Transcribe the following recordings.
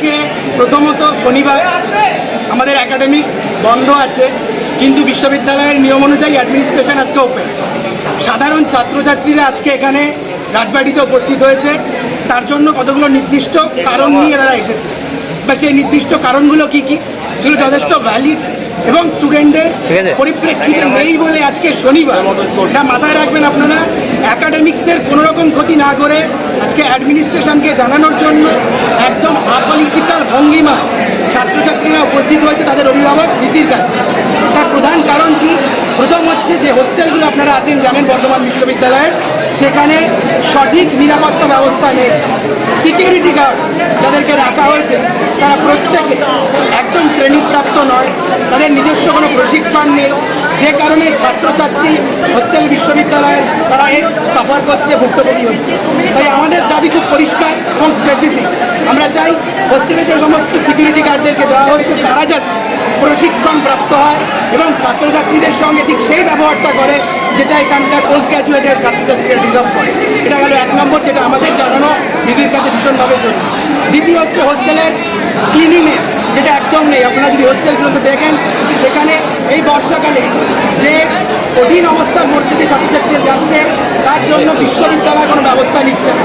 আজকে প্রথমত শনিবার আমাদের একাডেমিক্স বন্ধ আছে কিন্তু বিশ্ববিদ্যালয়ের নিয়ম অনুযায়ী অ্যাডমিনিস্ট্রেশন আজকে ওপেন সাধারণ ছাত্রছাত্রীরা আজকে এখানে রাজবাড়িতে উপস্থিত হয়েছে। তার জন্য কতগুলো নির্দিষ্ট কারণ নিয়ে তারা এসেছে? বা সেই নির্দিষ্ট কারণগুলো কি কি? সেগুলো যথেষ্ট ভ্যালিড এবং স্টুডেন্টদের পরিপ্রেক্ষিতে নেই বলে আজকে শনিবার। এটা মাথায় রাখবেন আপনারা। একাডেমিক্সের কোনো রকম ক্ষতি না করে আজকে অ্যাডমিনিস্ট্রেশনকে জানানোর জন্য একদম আপলিটিক্যাল ভঙ্গিমা ছাত্রছাত্রীরা উপস্থিত হয়েছে তাদের অভিভাবক ভিসির কাছে। তার প্রধান কারণ কি? প্রথম হচ্ছে যে হোস্টেলগুলো আপনারা আছেন, জানেন বর্ধমান বিশ্ববিদ্যালয়ের, সেখানে সঠিক নিরাপত্তা ব্যবস্থা নেই। সিকিউরিটি গার্ড যাদেরকে রাখা হয়েছে, তারা প্রত্যেকে একদম ট্রেনিং প্রাপ্ত নয়। তাদের নিজস্ব কোনো প্রশিক্ষণ নেই। যে কারণে ছাত্রছাত্রী হোস্টেল বিশ্ববিদ্যালয়ের তারা এর সাফার করছে, ভুক্তভোগী হচ্ছে। তাই আমাদের দাবি খুব পরিষ্কার এবং স্পেসিফিক আমরা চাই হোস্টেলে যে সমস্ত সিকিউরিটি গার্ডদেরকে দেওয়া হচ্ছে, তারা যাতে প্রশিক্ষণ প্রাপ্ত হয় এবং ছাত্রছাত্রীদের সঙ্গে ঠিক সেই ব্যবহারটা করে, যেটা এখানকার পোস্ট গ্র্যাজুয়েটের ছাত্রছাত্রীরা ডিজার্ভ করে। এটা গেল এক নম্বর, যেটা আমাদের জানানো নিজের কাছে ভীষণভাবে জরুরি। দ্বিতীয় হচ্ছে হোস্টেলের ক্লিনিনেস যেটা একদম নেই। আপনারা যদি হোস্টেলগুলোতে দেখেন, সেখানে এই বর্ষাকালে যে কঠিন অবস্থার মধ্যে দিয়ে ছাত্রছাত্রীরা যাচ্ছে, তার জন্য বিশ্ববিদ্যালয় কোনো ব্যবস্থা নিচ্ছে না।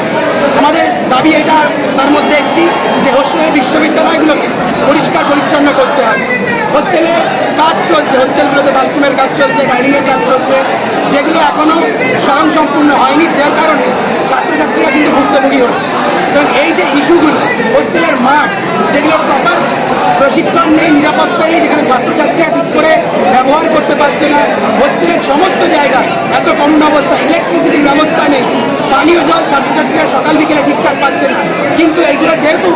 আমাদের দাবি এটা, তার মধ্যে একটি, যে হোস্টেলের বিশ্ববিদ্যালয়গুলোকে পরিষ্কার পরিচ্ছন্ন করতে হবে। হোস্টেলে কাজ চলছে হোস্টেলগুলোতে বাথরুমের কাজ চলছে ডাইনিংয়ের কাজ চলছে, যেগুলো এখনও স্বয়ং সম্পূর্ণ হয়নি, যার কারণে ছাত্রছাত্রীরা কিন্তু ভুক্তভোগী হচ্ছে। কারণ এই যে ইস্যুগুলো হোস্টেলের মাঠ, যেগুলো প্রপার প্রশিক্ষণ নেই, নিরাপত্তা নেই, যেখানে ছাত্রছাত্রীরা ঠিক করে ব্যবহার করতে পারছে না। হোস্টেলের সমস্ত জায়গা, এত করুণ অবস্থা ইলেকট্রিসিটির ব্যবস্থা নেই। পানীয় জল ছাত্রছাত্রীরা সকাল বিকেলে ঠিকঠাক পাচ্ছে না। কিন্তু এইগুলো যেহেতু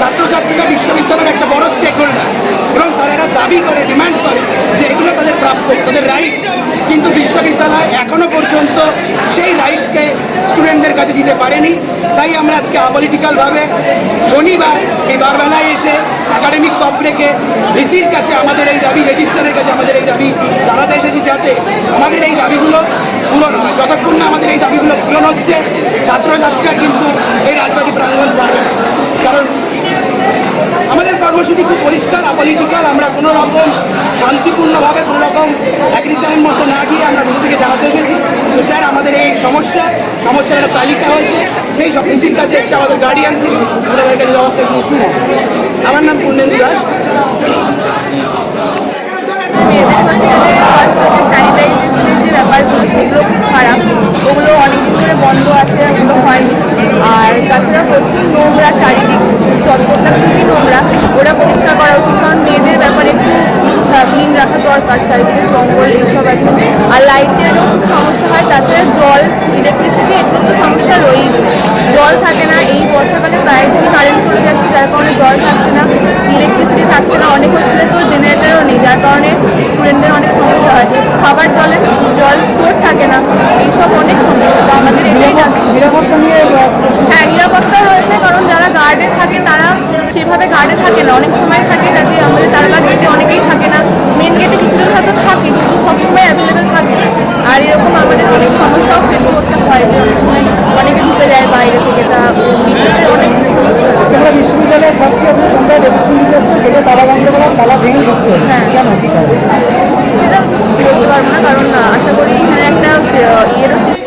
ছাত্রছাত্রীরা বিশ্ববিদ্যালয়ের একটা বড় স্টেক হোল্ডার এবং তারা এটা দাবি করে ডিমান্ড করে যে এগুলো তাদের প্রাপ্য তাদের রাইটস কিন্তু বিশ্ববিদ্যালয় এখনও পর্যন্ত সেই রাইটসকে স্টুডেন্টদের কাছে দিতে পারেনি। তাই আমরা আজকে আপলিটিক্যালভাবে শনিবার এই বারবেলায় এসে একাডেমিক সব রেখে ভিসির কাছে আমাদের এই দাবি রেজিস্টারের কাছে আমাদের এই দাবি জানাতে এসেছি যাতে আমাদের এই দাবিগুলো পূরণ হয়। যতক্ষণ না আমাদের এই দাবিগুলো পূরণ হচ্ছে ছাত্রছাত্রীরা কিন্তু এই রাজবাড়ি প্রাঙ্গণ ছাড়বে না। কারণ আমাদের কর্মসূচি খুব পরিষ্কার আপলিটিক্যাল আমরা কোনো রকম শান্তিপূর্ণভাবে কোনো রকম অ্যাগ্রিশনের মধ্যে না গিয়ে আমরা ভিসিকে জানাতে এসেছি যে স্যার আমাদের এই সমস্যা, সমস্যার একটা তালিকা হয়েছে। সেই সব ভিসির কাছে এসে আমাদের গার্ডিয়ান থেকে আমরা তাদের কাছে আমার নাম পূর্ণেন্দু দাস। মেয়েদের হোস্টেলে ফার্স্ট হচ্ছে স্যানিটাইজেশনের যে ব্যাপারগুলো সেগুলো খুব খারাপ ওগুলো অনেকদিন ধরে বন্ধ আছে ওগুলো হয়নি আর তাছাড়া প্রচুর নোংরা চারিদিক, চত্বরটা খুবই নোংরা। ওরা পরিষ্কার করা উচিত, কারণ মেয়েদের ব্যাপারে একটু ক্লিন রাখা দরকার চারিদিকে জঙ্গল এইসব আছে। আর লাইটেরও খুব সমস্যা হয় তাছাড়া জল ইলেকট্রিসিটি এগুলো তো সমস্যা রয়েছে জল থাকে না এই বর্ষাকালে প্রায় দিনই কারেন্ট চলে যাচ্ছে যার কারণে জল থাকছে না ইলেকট্রিসিটি থাকছে না। অনেক হোস্টেলে তো জেনারেটারও নেই যার কারণে স্টুডেন্টদের অনেক সমস্যা হয়। খাবার জলের জল স্টোর থাকে না এইসব অনেক সমস্যা। তো আমাদের এটাই নিরাপত্তা নিয়ে হ্যাঁ নিরাপত্তা রয়েছে কারণ যারা গার্ডে থাকে তারা সেভাবে গার্ডে থাকে না। অনেক সময় থাকে না যে আমাদের তারকা গেটে অনেকেই থাকে না। মেন গেটে কিছুজন হয়তো থাকে কিন্তু সবসময় অ্যাভেলেবেল থাকে না। আর এরকম আমাদের অনেক সমস্যাও ফেস করতে হয় যে অনেক সময় অনেকে ঢুকে যায় বাইরে থেকে তা এইসবের অনেক সমস্যা। তোমরা বিশ্ববিদ্যালয়ের ছাত্রী আপনি তোমরা ডেপুটেশন দিতে এসছো গেটে তালা বন্ধ করার তালা ভেঙে ঢুকতে হ্যাঁ। কেন কি সেটা বলতে পারব না কারণ আশা করি এখানে একটা ইয়েরও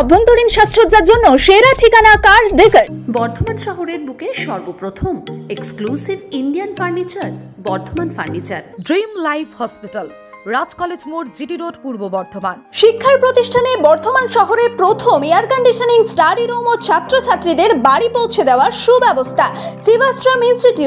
অভ্যন্তরীণ সাজসজ্জার জন্য সেরা ঠিকানা কার ডেকার বর্ধমান শহরের বুকে সর্বপ্রথম exclusive Indian furniture Bardhaman furniture dream life hospital Raj college মোড় জিটি রোড পূর্ব বর্ধমান। শিক্ষার প্রতিষ্ঠানে বর্ধমান শহরে প্রথম এয়ার কন্ডিশনিং স্টাডি রুম ও ছাত্রছাত্রীদের বাড়ি পৌঁছে দেওয়ার সুব্যবস্থা। শিবাশ্রম ইনস্টিটিউট